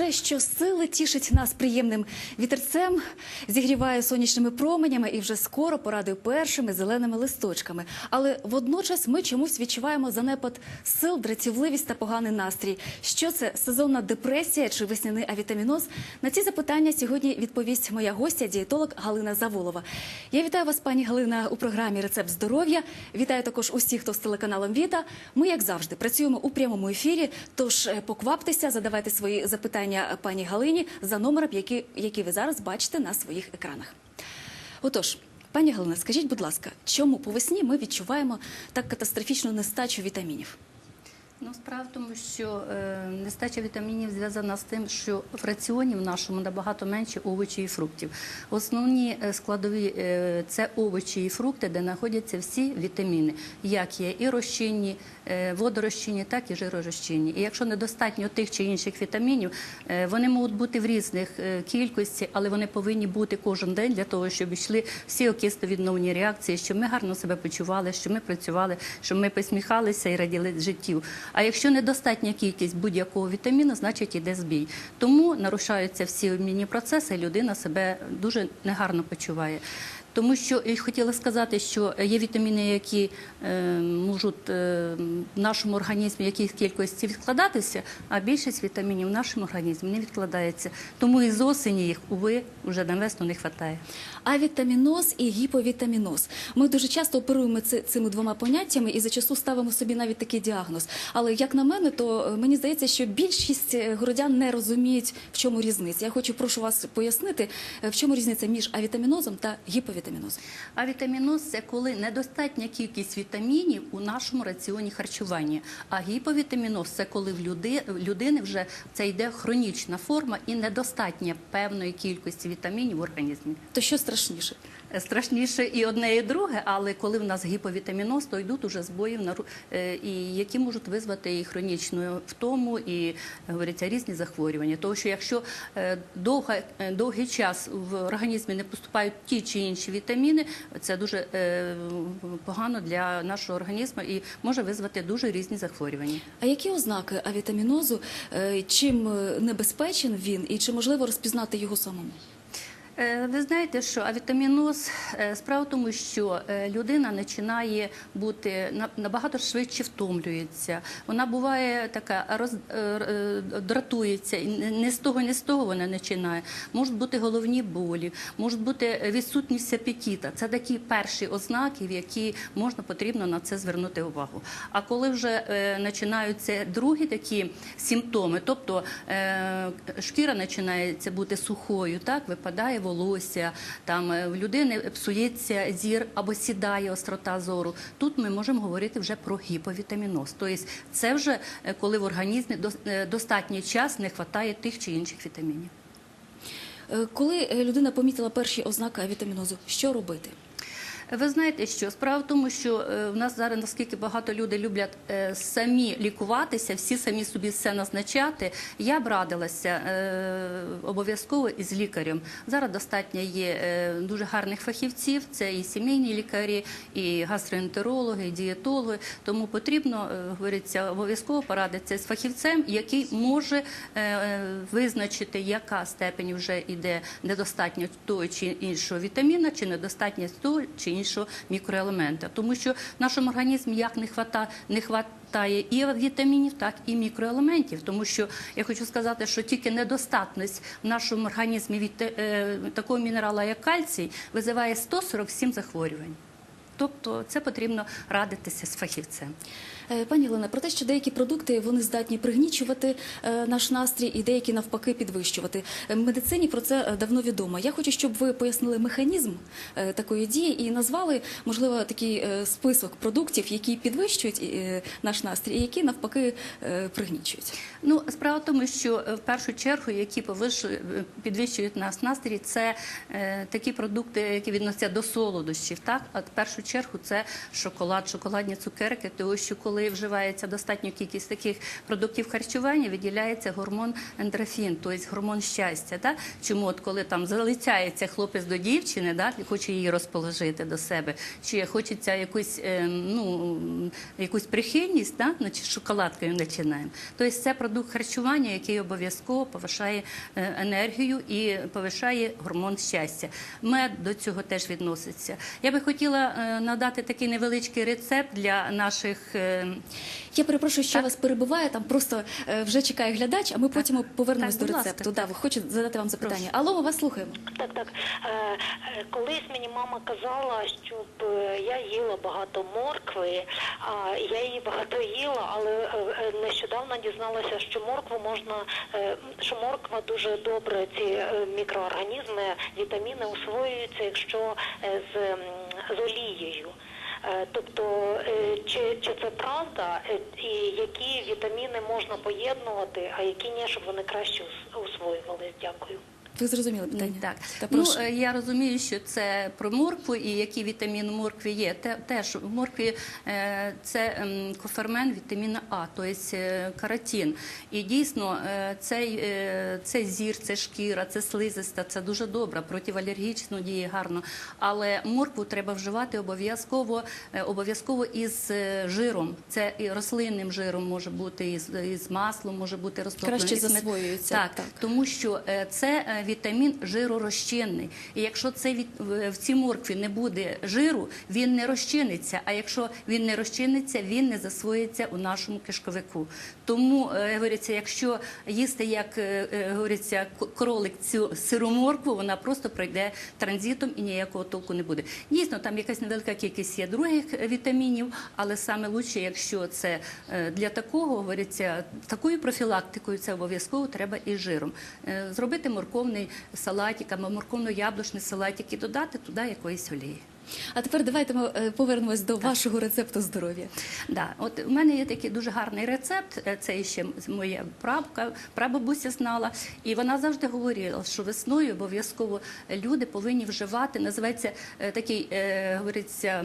вже що сили тішить нас приємним вітерцем, зігріває сонячними променями і вже скоро порадує першими зеленими листочками. Але водночас ми чомусь відчуваємо занепад сил, дратівливість та поганий настрій. Що це сезонна депресія чи весняний авітаміноз? На ці запитання сьогодні відповість моя гостя, дієтолог Галина Заволова. Я вітаю вас, пані Галина, у програмі Рецепт здоров'я. Вітаю також усіх, хто з телеканалом Віта. Ми, як завжди, працюємо у прямому ефірі. Тож е, покваптеся, задавайте свої запитання пані Галині за номером, які, які ви зараз бачите на своїх екранах. Отож, пані Галина, скажіть, будь ласка, чому по весні ми відчуваємо так катастрофічну нестачу вітамінів? Ну, справа в тому, що е, нестача вітамінів зв'язана з тим, що в раціоні в нашому набагато менше овочів і фруктів. Основні е, складові е, це овочі і фрукти, де знаходяться всі вітаміни, як є і розчинні, е, водорозчинні, так і жиророзчинні. І якщо недостатньо тих чи інших вітамінів, е, вони можуть бути в різних е, кількості, але вони повинні бути кожен день для того, щоб йшли всі окистовідновні реакції, щоб ми гарно себе почували, щоб ми працювали, щоб ми посміхалися і раділи життю. А якщо недостатня кількість будь-якого вітаміну, значить іде збій. Тому нарушаються всі обмінні процеси, людина себе дуже негарно почуває. Тому що я хотіла сказати, що є вітаміни, які е, можуть е, в нашому організмі якійсь кількості відкладатися, а більшість вітамінів в нашому організмі не відкладається. Тому і з осені їх, уви, вже на весну не вистачає. Авітаміноз і гіповітаміноз. Ми дуже часто оперуємо ци- цими двома поняттями і зачасту ставимо собі навіть такий діагноз. Але як на мене, то е, мені здається, що більшість городян не розуміють, в чому різниця. Я хочу прошу вас пояснити, в чому різниця між авітамінозом та гіповітамінозом. А вітаміноз це коли недостатня кількість вітамінів у нашому раціоні харчування. А гіповітаміноз це коли в людини вже це йде хронічна форма і недостатня певної кількості вітамінів в організмі. То що страшніше? Страшніше і одне, і друге, але коли в нас гіповітаміноз, то йдуть уже збої, нару- е, і які можуть визвати і хронічну втому, і говориться різні захворювання. Тому що якщо е, довга, е, довгий час в організмі не поступають ті чи інші вітаміни, це дуже е, погано для нашого організму і може визвати дуже різні захворювання. А які ознаки авітамінозу? Е, Чим е, небезпечен він і чи можливо розпізнати його самому? Е, Ви знаєте, що авітаміноз е, справа в тому, що е, людина починає бути на- набагато швидше втомлюється. Вона буває така роз, дратується, не- з того, не з того вона починає. Можуть бути головні болі, може бути відсутність апетита. Це такі перші ознаки, в які можна потрібно на це звернути увагу. А коли вже починаються другі такі симптоми, тобто шкіра починається бути сухою, так випадає волосся, там е, в людини псується зір або сідає острота зору. Тут ми можемо говорити вже про гіповітаміноз. Тобто це вже е, коли в організмі е, достатній час не вистачає тих чи інших вітамінів. Коли людина помітила перші ознаки вітамінозу, що робити? Ви знаєте, що справа в тому, що е, в нас зараз наскільки багато людей люблять е, самі лікуватися, всі самі собі все назначати. Я б радилася е, обов'язково із лікарем. Зараз достатньо є дуже гарних фахівців. Це і сімейні лікарі, і гастроентерологи, і дієтологи. Тому потрібно говориться обов'язково порадитися з фахівцем, який може визначити, яка степень вже йде недостатньо того чи іншого вітаміна, чи недостатність того чи іншого мікроелемента. Тому що в нашому організмі як не хвата не і вітамінів, так і мікроелементів. Тому що я хочу сказати, що тільки недостатність в нашому організмі від е, такого мінерала, як кальцій, визиває 147 захворювань. Тобто це потрібно радитися з фахівцем. Е, Пані Олена, про те, що деякі продукти вони здатні пригнічувати е, наш настрій, і деякі навпаки підвищувати. Е, медицині про це давно відомо. Я хочу, щоб ви пояснили механізм такої дії і назвали, можливо, такий список продуктів, які підвищують наш настрій, і які навпаки пригнічують. Ну, справа в тому, що в першу чергу, які підвищують нас настрій, це такі продукти, які відносяться до солодощів. Так, а в першу чергу це шоколад, шоколадні цукерки, тому що коли вживається достатньо кількість таких продуктів харчування, виділяється гормон ендорфін, тобто гормон щастя. Да? Чому от коли там залицяється хлопець до дівчини, да, хоче її розположити до себе, чи хочеться якусь, е, ну, якусь прихильність, да? значить шоколадкою починаємо. Тобто це продукт харчування, який обов'язково повишає е, енергію і повишає гормон щастя. Мед до цього теж відноситься. Я би хотіла е, надати такий невеличкий рецепт для наших. Я перепрошую, що Так. вас перебиває. Там просто е, вже чекає глядач, а ми потім повернемось Так, до ласка, рецепту. так. Да, ви хочете задати вам запитання. Алло, ми вас слухаємо. Так, так. Е, е, колись мені мама казала, щоб я їла багато моркви, а я її багато їла, але нещодавно дізналася, що моркву можна, що морква дуже добре, ці мікроорганізми, вітаміни усвоюються, якщо з, з олією. Е, Тобто, е, чи, чи це правда, Е, і які вітаміни можна поєднувати, а які ні, щоб вони краще ус- усвоювались? Дякую. Ви зрозуміли питання? Так, Та ну прошу. е, я розумію, що це про моркву і які вітаміни в моркві є. Теж в моркві е, це кофермен вітаміна А, тобто каротин. І дійсно цей, це зір, це шкіра, це слизиста, це дуже добре, протиалергічно діє гарно. Але моркву треба вживати обов'язково обов'язково із жиром. Це і рослинним жиром може бути, із, із маслом може бути розтоплений. Краще засвоюється, Так, так. тому що це вітамін жиророзчинний. І якщо це від, в цій моркві не буде жиру, він не розчиниться. А якщо він не розчиниться, він не засвоїться у нашому кишковику. Тому е, говориться, якщо їсти, як е, е, говориться, кролик цю сиру моркву, вона просто пройде транзитом і ніякого толку не буде. Дійсно, там якась невелика кількість є других вітамінів, але саме лучше, якщо це для такого говориться, такою профілактикою це обов'язково треба і жиром. Зробити морковний салатик або морковно-яблучний салатик і додати туди якоїсь олії. А тепер давайте ми е, повернемось до вашого рецепту здоров'я. Да, от у мене є такий дуже гарний рецепт. е, Це ще моя прабка, прабабуся знала, і вона завжди говорила, що весною обов'язково люди повинні вживати. Називається е, такий, е, говориться,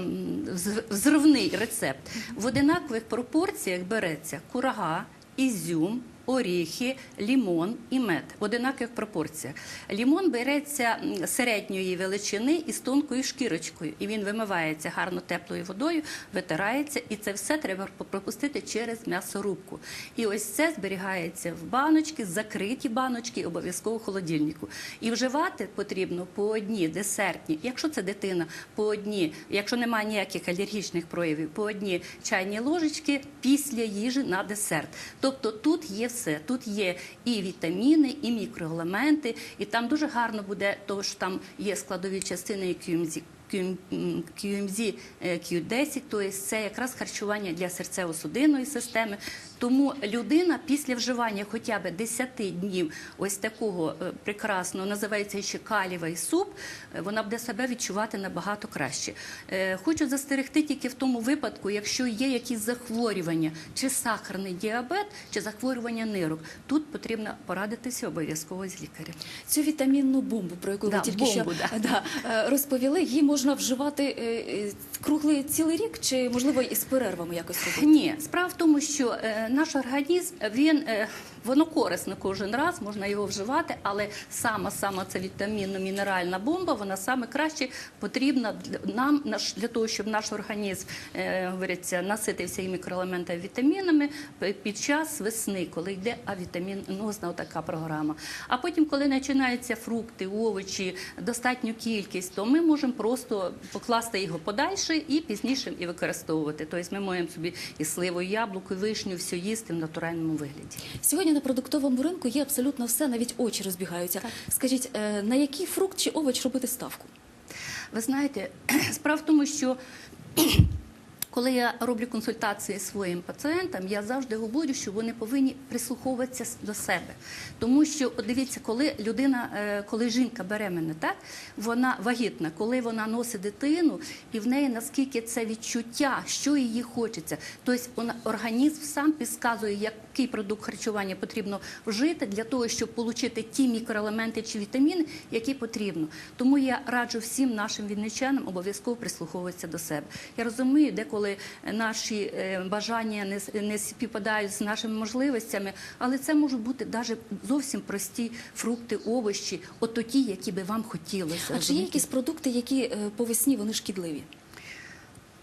взривний рецепт. В одинакових пропорціях береться курага, ізюм. Оріхи, лімон і мед в одинакових пропорціях. Лімон береться середньої величини із тонкою шкірочкою, і він вимивається гарно теплою водою, витирається, і це все треба пропустити через м'ясорубку. І ось це зберігається в баночки, закриті баночки, обов'язково в холодильнику. І вживати потрібно по одній десертні, якщо це дитина, по одній, якщо немає ніяких алергічних проявів, по одній чайні ложечки після їжі на десерт. Тобто тут є все. Тут є і вітаміни, і мікроелементи, і там дуже гарно буде, тому що там є складові частини, QMZ, QMZ е, Q10, тобто це якраз харчування для серцево-судинної системи. Тому людина після вживання хоча б 10 днів ось такого е, прекрасного, називається ще калівий суп, е, вона буде себе відчувати набагато краще. Е, Хочу застерегти тільки в тому випадку, якщо є якісь захворювання, чи сахарний діабет, чи захворювання нирок. Тут потрібно порадитися обов'язково з лікарем. Цю вітамінну бомбу, про яку Да, ви тільки бомбу, що да. да, розповіли, її можна вживати круглий цілий рік, чи можливо із перервами якось робити? Ні, справа в тому, що наш організм він е, воно корисно кожен раз, можна його вживати, але сама сама ця вітамінно-мінеральна бомба, вона саме краще потрібна нам для того, щоб наш організм е, говориться, наситився і мікроелементами, і вітамінами під час весни, коли йде авітамінозна така програма. А потім, коли починаються фрукти, овочі, достатню кількість, то ми можемо просто покласти його подальше і пізніше і використовувати. Тобто ми можемо собі і сливу, і яблуко, і вишню, все їсти в натуральному вигляді. Сьогодні на продуктовому ринку є абсолютно все, навіть очі розбігаються. Скажіть, е, на який фрукт чи овоч робити ставку? Ви знаєте, справа в тому, що Коли я роблю консультації своїм пацієнтам, я завжди говорю, що вони повинні прислуховуватися до себе. Тому що, дивіться, коли людина, е, коли жінка беременна, так вона вагітна, коли вона носить дитину, і в неї наскільки це відчуття, що їй хочеться. Тобто організм сам підказує, який продукт харчування потрібно вжити для того, щоб отримати ті мікроелементи чи вітаміни, які потрібно. Тому я раджу всім нашим вінничанам обов'язково прислуховуватися до себе. Я розумію, деколи наші е, бажання не, співпадають з нашими можливостями, але це можуть бути навіть зовсім прості фрукти, овочі, от ті, які би вам хотілося. А чи є якісь продукти, які е, по весні вони шкідливі?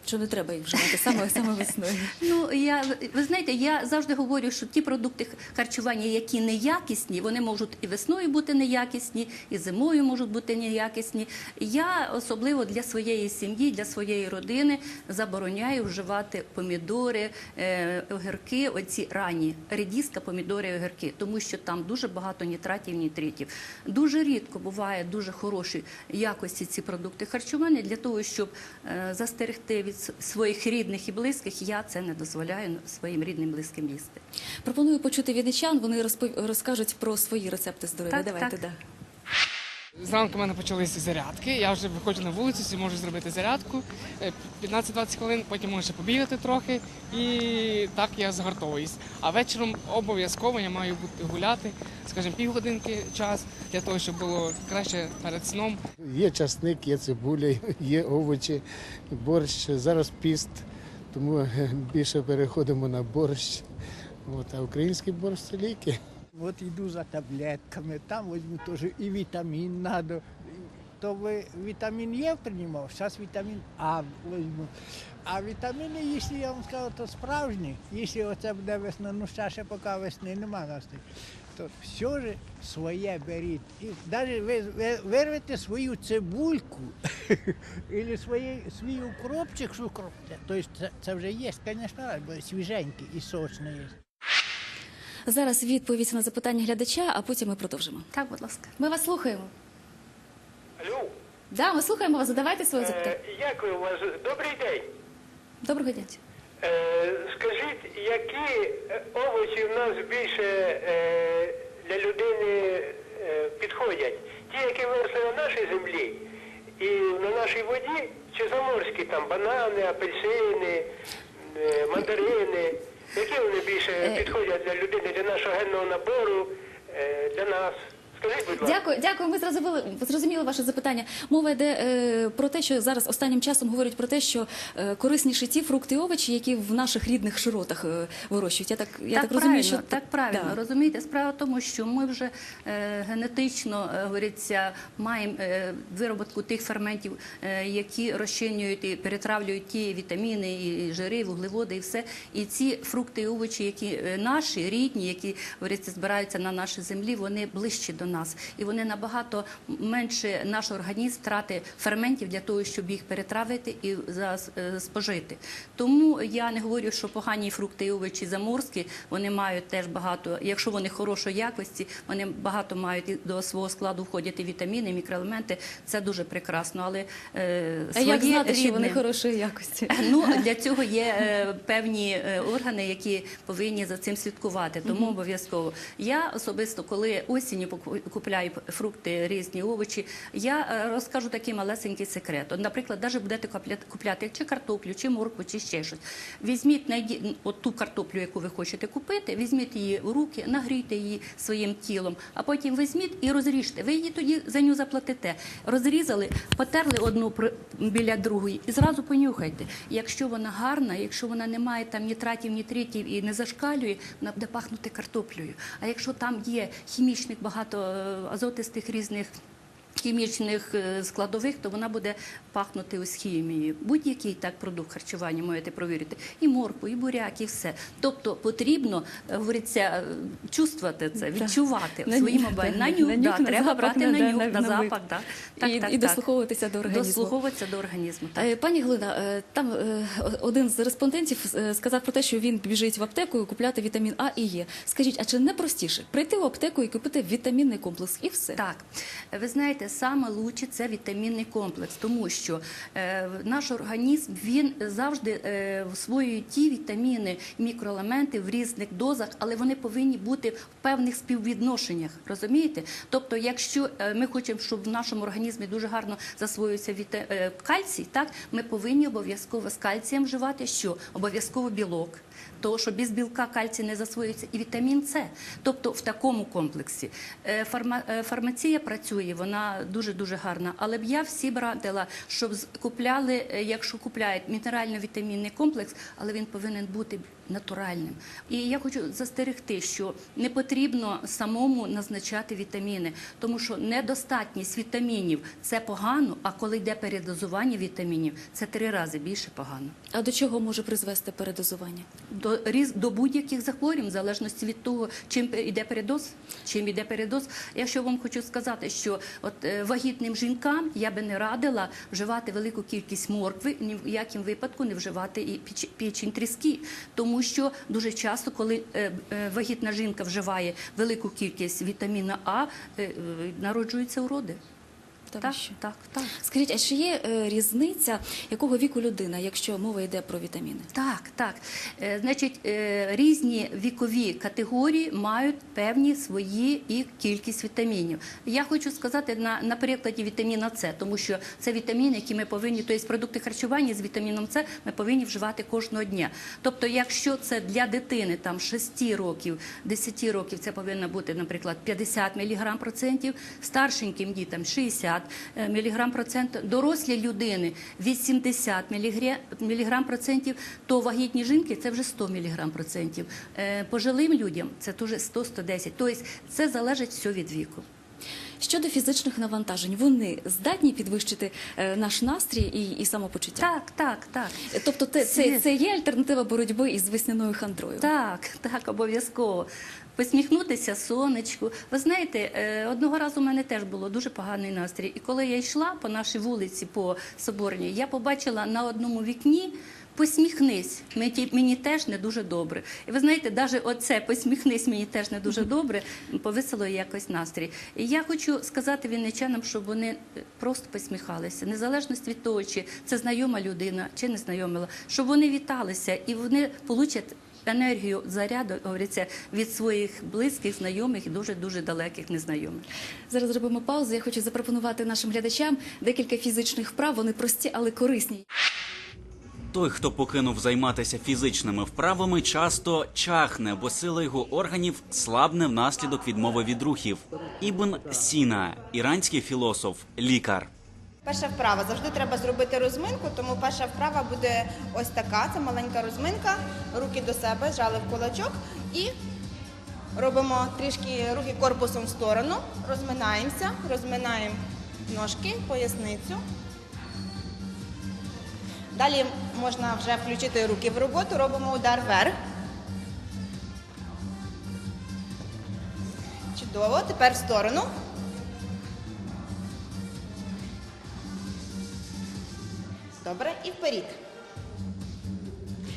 Що не треба їх вживати саме, саме весною? Ну я ви знаєте, я завжди говорю, що ті продукти харчування, які неякісні, вони можуть і весною бути неякісні, і зимою можуть бути неякісні. Я особливо для своєї сім'ї, для своєї родини забороняю вживати помідори, е, огірки, оці ранні редіска, помідори, огірки, тому що там дуже багато нітратів, нітритів. Дуже рідко буває дуже хороші якості ці продукти харчування для того, щоб е, застерегти від с- своїх рідних і близьких. Я це не дозволяю своїм рідним близьким їсти. Пропоную почути відничан. вони розпов- розкажуть про свої рецепти здоров'я. Так, Давайте, так. да. Зранку в мене почалися зарядки. Я вже виходжу на вулицю, можу зробити зарядку е, 15-20 хвилин, потім можу ще побігати трохи, і так я згартовуюсь. А вечором обов'язково я маю бути гуляти, скажімо, півгодинки час для того, щоб було краще перед сном. Є часник, є цибуля, є овочі, борщ. Зараз піст, тому е, більше переходимо на борщ. От, а український борщ це ліки. Вот иду за таблетками, там возьму тоже и витамин надо. То вы витамин Е принимал, сейчас витамин А возьму. А вітаміни, якщо я вам скажу, то справжні. Якщо оце буде весна, ну ще, ще поки весни нема нас. То все ж своє беріть. І навіть ви, ви вирвете свою цибульку або свій укропчик, що укропчик. Тобто це, це вже є, звісно, бо свіженький і сочний є. Зараз відповідь на запитання глядача, а потім ми продовжимо. Так, будь ласка. Ми вас слухаємо. Алло, Да, ми слухаємо вас. Задавайте своє запитання. е, дякую вас. Добрий день. Доброго дня. Е, скажіть, які е, овочі в нас більше е, для людини е, підходять? Ті, які виросли на нашій землі і на нашій воді, чи заморські там банани, апельсини, е, мандарини? Які вони більше підходять для людини, для нашого генного набору, е, для нас? Скажіть, будь ласка. Дякую, дякую. Ми зрозуміли, зрозуміли ваше запитання. Мова йде е, про те, що зараз останнім часом говорять про те, що е, корисніші ті фрукти і овочі, які в наших рідних широтах е, вирощують. Я так, я так, розумію, що так правильно. Да. Розумієте, справа в тому, що ми вже е, генетично е, говориться, маємо е, вироботку тих ферментів, е, які розчинюють і перетравлюють ті вітаміни, і, і жири, і вуглеводи, і все. І ці фрукти і овочі, які е, наші, рідні, які говориться, збираються на нашій землі, вони ближчі до нас, і вони набагато менше наш організм втрати ферментів для того, щоб їх перетравити і е, спожити. Тому я не говорю, що погані фрукти і овочі заморські, вони мають теж багато, якщо вони хорошої якості, вони багато мають до свого складу входять вітаміни, мікроелементи. Це дуже прекрасно. Але е, А як знати, що вони хорошої якості? Ну для цього є е, певні е, органи, які повинні за цим слідкувати. Тому обов'язково я особисто, коли осінню купляю фрукти, різні овочі, я е, розкажу такий малесенький секрет. Наприклад, навіть будете купляти, чи картоплю, чи моркву, чи ще щось. Візьміть от ту картоплю, яку ви хочете купити, візьміть її в руки, нагрійте її своїм тілом, а потім візьміть і розріжте. Ви її тоді за нього заплатите. Розрізали, потерли одну біля другої і зразу понюхайте. Якщо вона гарна, якщо вона не має там нітратів, нітритів і не зашкалює, вона буде пахнути картоплею. А якщо там є хімічних багато азотистих різних. Хімічних е, складових, то вона буде пахнути ось хімією. Будь-який так продукт харчування можете провірити. І моркву, і буряк, і все. Тобто потрібно, е, говориться, е, чувствувати це, відчувати На своїм обай. да, На на нюх, да, на треба запах, брати на- нюх, на- на на запах. Да. Так, і, так, і так. дослуховуватися до організму. Дослуховуватися до організму. Так. Е, Пані Глина, там один з респондентів сказав про те, що він біжить в аптеку і купляти вітамін А і Е. Скажіть, а чи не простіше прийти в аптеку і купити вітамінний комплекс і все? Так, ви знаєте, саме лучше це вітамінний комплекс, тому що що е, наш організм він завжди е, всвоює ті вітаміни, мікроелементи в різних дозах, але вони повинні бути в певних співвідношеннях. Розумієте? Тобто, якщо е, ми хочемо, щоб в нашому організмі дуже гарно е, кальцій, так ми повинні обов'язково з кальцієм вживати що? Обов'язково білок. Тому що без білка кальцій не засвоюється і вітамін С. Тобто в такому комплексі. Е, Фарма... е, Фармація працює, вона дуже-дуже гарна. Але б я всі б радила, щоб купляли, е, якщо купляють мінерально-вітамінний комплекс, але він повинен бути натуральним. І я хочу застерегти, що не потрібно самому назначати вітаміни, тому що недостатність вітамінів це погано, а коли йде передозування вітамінів, це три рази більше погано А до чого може призвести передозування? до до будь-яких захворювань, в залежності від того, чим йде передоз, чим йде передоз. Якщо вам хочу сказати, що от е, вагітним жінкам я би не радила вживати велику кількість моркви, ні в якому випадку не вживати і піч- печень тріски, тому що дуже часто, коли е, е, вагітна жінка вживає велику кількість вітаміна А, е, народжуються уроди. Та Так, так, так. Скажіть, а чи є е, різниця, якого віку людина, якщо мова йде про вітаміни? Так, так. Е, Значить, е, різні вікові категорії мають певні свої і кількість вітамінів. Я хочу сказати на, на прикладі вітаміна С, тому що це вітаміни, які ми повинні, тобто продукти харчування з вітаміном С ми повинні вживати кожного дня. Тобто, якщо це для дитини там 6 років, 10 років, це повинно бути, наприклад, 50 мг процентів, старшеньким дітям 60 мг процент, дорослі людини 80 мг процентів, то вагітні жінки це вже 100 мг процентів. Е, Пожилим людям це теж 100-110. Тобто це залежить все від віку. Щодо фізичних навантажень, вони здатні підвищити е, наш настрій і, і самопочуття? Так, так, так. Тобто це, це, це є альтернатива боротьби із весняною хандрою? Так, так, обов'язково. Посміхнутися сонечку. Ви знаєте, е, одного разу у мене теж було дуже поганий настрій. І коли я йшла по нашій вулиці, по Соборній, я побачила на одному вікні. Посміхнись, мені, теж не дуже добре. І ви знаєте, навіть оце посміхнись, мені теж не дуже добре, повисило якось настрій. І я хочу сказати вінничанам, щоб вони е, просто посміхалися, незалежно від того, чи це знайома людина, чи не знайома, щоб вони віталися і вони получать енергію заряду, говориться, від своїх близьких, знайомих і дуже дуже далеких незнайомих. Зараз зробимо паузу. Я хочу запропонувати нашим глядачам декілька фізичних вправ. Вони прості, але корисні. Той, хто покинув займатися фізичними вправами, часто чахне, бо сила його органів слабне внаслідок відмови від рухів. Ібн Сіна, іранський філософ, лікар. Перша вправа завжди треба зробити розминку, тому перша вправа буде ось така. Це маленька розминка, руки до себе, жали в кулачок і робимо трішки руки корпусом в сторону, розминаємося, розминаємо ножки, поясницю. Далі можна вже включити руки в роботу, робимо удар вверх. Чудово, тепер в сторону. Добре, і вперед.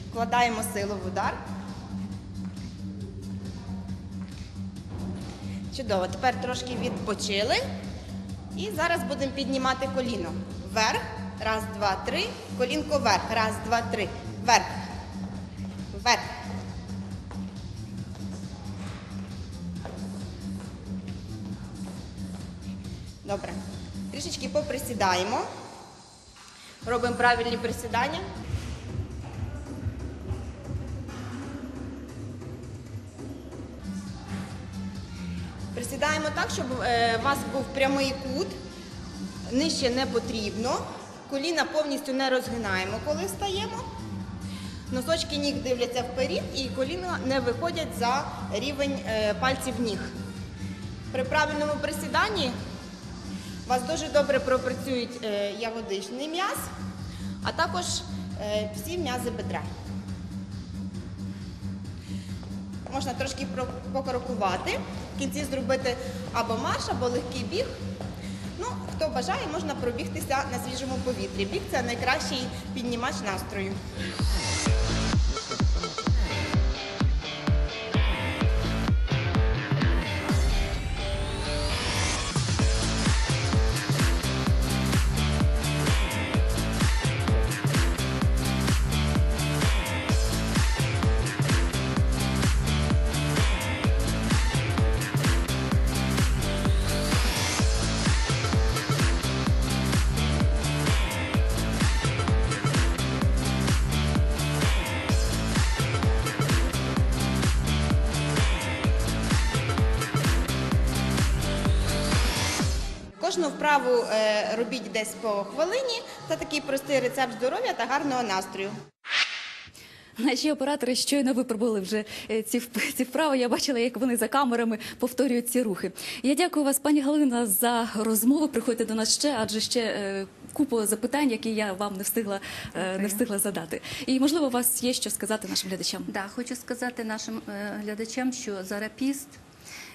Вкладаємо силу в удар. Чудово. Тепер трошки відпочили. І зараз будемо піднімати коліно. Вверх. Раз, два, три. Колінко вверх. Раз, два, три. Вверх. Вверх. Добре. Трішечки поприсідаємо. Робимо правильні присідання. Присідаємо так, щоб е, у вас був прямий кут, нижче не потрібно. Коліна повністю не розгинаємо, коли встаємо. Носочки ніг дивляться вперед і коліна не виходять за рівень е, пальців ніг. При правильному присіданні у вас дуже добре пропрацюють е, ягодичний м'яз, а також е, всі м'язи бедра. Можна трошки покрокувати, в кінці зробити або марш, або легкий біг. Хто бажає, можна пробігтися на свіжому повітрі. Біг це найкращий піднімач настрою. Кожну вправу е, робіть десь по хвилині. Це такий простий рецепт здоров'я та гарного настрою. Наші оператори щойно випробували вже е, ці ці вправи. Я бачила, як вони за камерами повторюють ці рухи. Я дякую вас, пані Галина, за розмову. Приходьте до нас ще, адже ще е, купу запитань, які я вам не встигла е, не встигла задати. І можливо, у вас є що сказати нашим глядачам. Да, хочу сказати нашим е, глядачам, що зараз піст.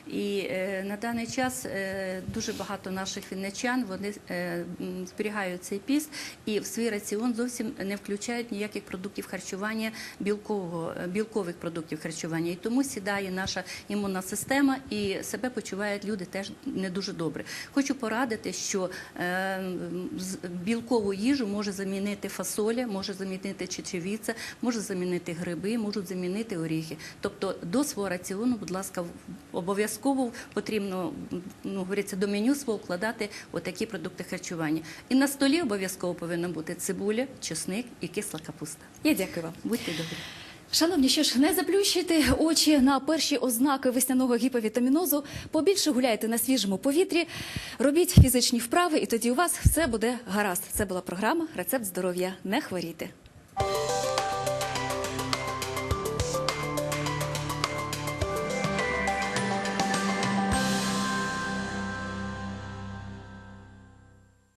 І е, на даний час е, дуже багато наших вінничан вони е, зберігають цей піст і в свій раціон зовсім не включають ніяких продуктів харчування білкового білкових продуктів харчування. І тому сідає наша імунна система і себе почувають люди теж не дуже добре. Хочу порадити, що білкову їжу може замінити фасоля, може замінити чечевіця, може замінити гриби, можуть замінити оріхи. Тобто до свого раціону, будь ласка, в- обов'язково потрібно ну, говориться, до меню свого вкладати отакі продукти харчування. І на столі обов'язково повинна бути цибуля, чесник і кисла капуста. Я дякую вам. Будьте добрі. Шановні, що ж, не заплющуйте очі на перші ознаки весняного гіповітамінозу. Побільше гуляйте на свіжому повітрі, робіть фізичні вправи, і тоді у вас все буде гаразд. Це була програма Рецепт здоров'я. Не хворійте.